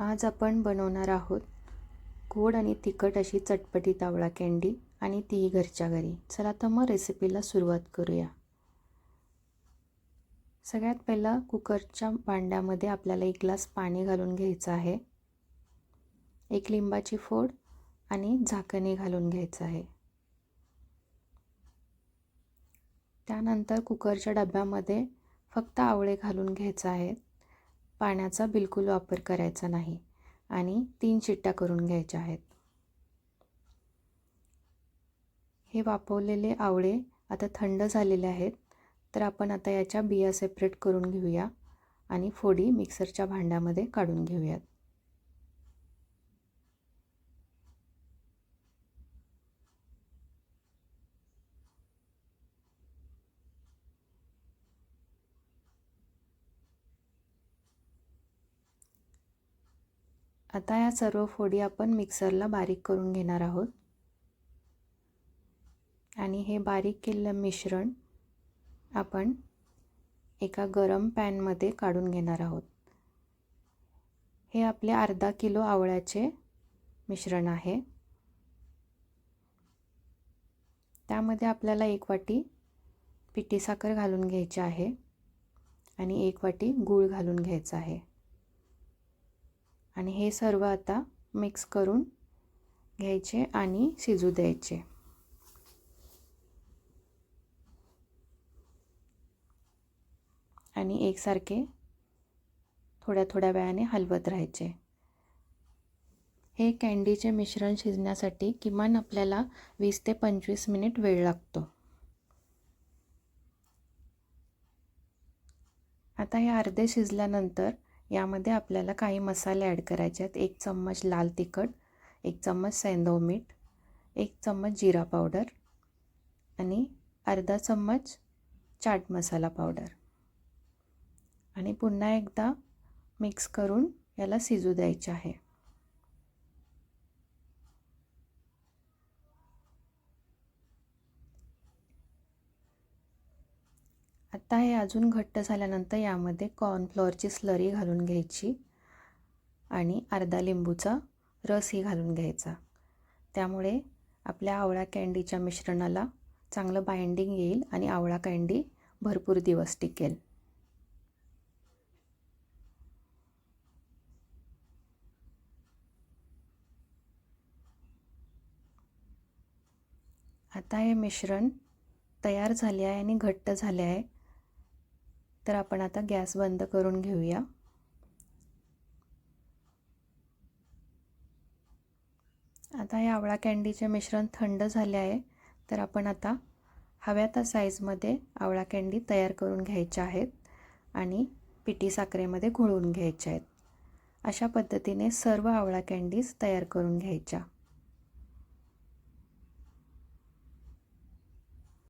आज आपण बनवणार आहोत गोड आणि तिखट अशी चटपटी तावळा कँडी आणि तीही घरच्या घरी. चला तर मग रेसिपीला सुरुवात करूया. सगळ्यात पहिला कुकरच्या भांड्यामध्ये आपल्याला एक ग्लास पाणी घालून घ्यायचं आहे. एक लिंबाची फोड आणि झाकणी घालून घ्यायचं आहे. त्यानंतर कुकरच्या डब्यामध्ये फक्त आवळे घालून घ्यायचं आहे. पाण्याचा बिलकुल वापर करायचा नाही आणि तीन शिट्ट्या करून घ्यायच्या आहेत. हे वापरलेले आवळे आता थंड झालेले आहेत तर आपण आता याच्या बिया सेपरेट करून घेऊया आणि फोडी मिक्सरच्या भांड्यामध्ये काढून घेऊयात. आता या सर्व फोडी आपण मिक्सरला बारीक करून घेणार आहोत. आणि हे बारीक केलेलं मिश्रण आपण एका गरम पॅनमध्ये काढून घेणार आहोत. हे आपले अर्धा किलो आवळ्याचे मिश्रण आहे. त्यामध्ये आपल्याला एक वाटी पिठी साखर घालून घ्यायची आहे आणि एक वाटी गूळ घालून घ्यायचा आहे. आणि हे सर्व आता मिक्स करून घ्यायचे आणि शिजू द्यायचे. आणि एकसारखे थोड्या थोड्या वेळाने हलवत राहायचे. हे कँडीचे मिश्रण शिजण्यासाठी किमान आपल्याला वीस ते पंचवीस मिनिट वेळ लागतो. आता हे अर्धे शिजल्यानंतर यामध्ये आपल्याला काही मसाले ॲड करायचे आहेत. एक चम्मच लाल तिखट एक चम्मच सैंदव मीठ एक चम्मच जिरा पावडर आणि अर्धा चम्मच चाट मसाला पावडर. आणि पुन्हा एकदा मिक्स करून याला शिजू द्यायचे आहे. आत्ता हे अजून घट्ट झाल्यानंतर यामध्ये कॉर्नफ्लॉवरची स्लरी घालून घ्यायची आणि अर्धा लिंबूचा रसही घालून घ्यायचा. त्यामुळे आपल्या आवळा कँडीच्या मिश्रणाला चांगलं बाइंडिंग येईल आणि आवळा कँडी भरपूर दिवस टिकेल. आता हे मिश्रण तयार झाले आहे आणि घट्ट झाले आहे. तर आपण आता गॅस बंद करून घेऊया. आता हे आवळा कँडीचे मिश्रण थंड झाले आहे तर आपण आता हव्या त्या साईजमध्ये आवळा कँडी तयार करून घ्यायच्या आहेत आणि पिठी साखरेमध्ये घोळून घ्यायच्या आहेत. अशा पद्धतीने सर्व आवळा कँडीज तयार करून घ्यायच्या.